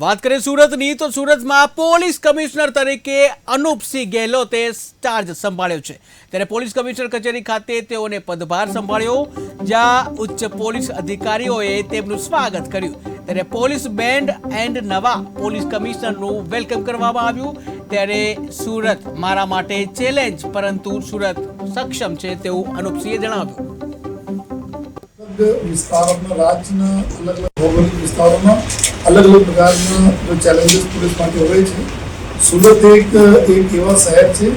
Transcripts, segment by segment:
વાત કરીએ સુરતની, તો સુરતમાં પોલીસ કમિશનર તરીકે અનુપસિંહ ગેહલોતે ચાર્જ સંભાળ્યો છે. ત્યારે પોલીસ કમિશનર કચેરી ખાતે તેઓને પદભાર સંભાળ્યો, જ્યાં ઉચ્ચ પોલીસ અધિકારીઓએ તેમનું સ્વાગત કર્યું. ત્યારે પોલીસ બેન્ડ એન્ડ નવા પોલીસ કમિશનરનું વેલકમ કરવામાં આવ્યું. ત્યારે સુરત મારા માટે ચેલેન્જ, પરંતુ સુરત સક્ષમ છે તેવું અનુપસિંહે જણાવ્યું. અલગ વિસ્તારોમાં, રાજ્યના અલગ અલગ ભૌગોલિક વિસ્તારોમાં અલગ અલગ પ્રકારના જો ચેલેન્જીસ પોલીસ માટે હોય છે. સુરત એક એક એવા શહેર છે,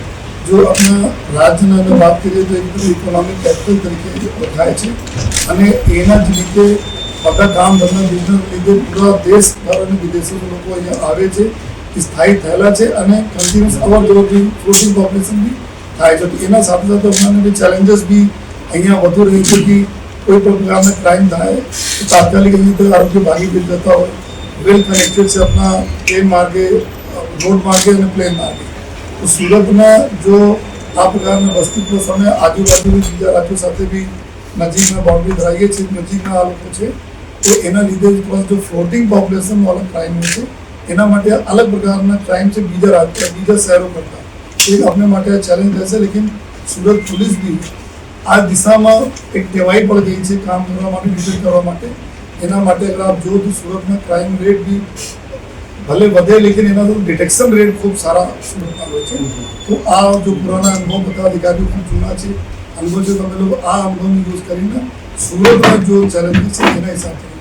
જો આપણા રાજ્યના વાત કરીએ તો એક ઇકોનોમિક કેપિટલ તરીકે ઓળખાય છે અને એના જ લીધે બધા કામ ધંધા બિઝનેસ લીધે પૂરા દેશભર અને વિદેશોના લોકો અહીંયા આવે છે સ્થાયી થયેલા છે અને કન્ટિન્યુઅસ અવર જવરથી ફ્લોટિંગ પોપ્યુલેશન બી થાય છે. એના સાથે સાથે અમને ચેલેન્જીસ બી અહીંયા વધુ રહી છે કે કોઈ પણ પ્રકારના ક્રાઇમ થાય તો તાત્કાલિક અહીં તો આરોગ્ય ભાગી બી જતા હોય વેલ કનેક્ટેડ છે આપણા ટ્રેન માર્ગે રોડ માર્ગે અને પ્લેન માર્ગે તો સુરતમાં જો આ પ્રકારના વસ્તી પ્લસ અમે આજુબાજુની બીજા રાજ્યો સાથે બી નજીકના બાઉન્ડ્રી ધરાવીએ છીએ નજીકના આ લોકો છે તો એના લીધે પ્લસ જો ફ્લોટિંગ પોપ્યુલેશન વાળા ક્રાઇમ છે એના માટે અલગ પ્રકારના ક્રાઇમ છે બીજા રાજ્ય બીજા શહેરો કરતા એ આપણે માટે ચેલેન્જ રહેશે લેકિન સુરત પોલીસ બી આ દિશામાં એક કહેવાય પણ ગઈ છે, કામ કરવા માટે વિઝિટ કરવા માટે. એના માટે અગર આપ જો તો સુરતના ક્રાઇમ રેટ બી ભલે વધે, લેકિન એના ડિટેક્શન રેટ ખૂબ સારા સુરતમાં હોય છે. તો આ જો પુરાના અનુભવ બધા અધિકારીઓ ખૂબ જૂના છે. અનુભવ જો તમે લોકો આ અનુભવનો યુઝ કરીને સુરતમાં જો ચેલેન્જીસ છે, એના હિસાબથી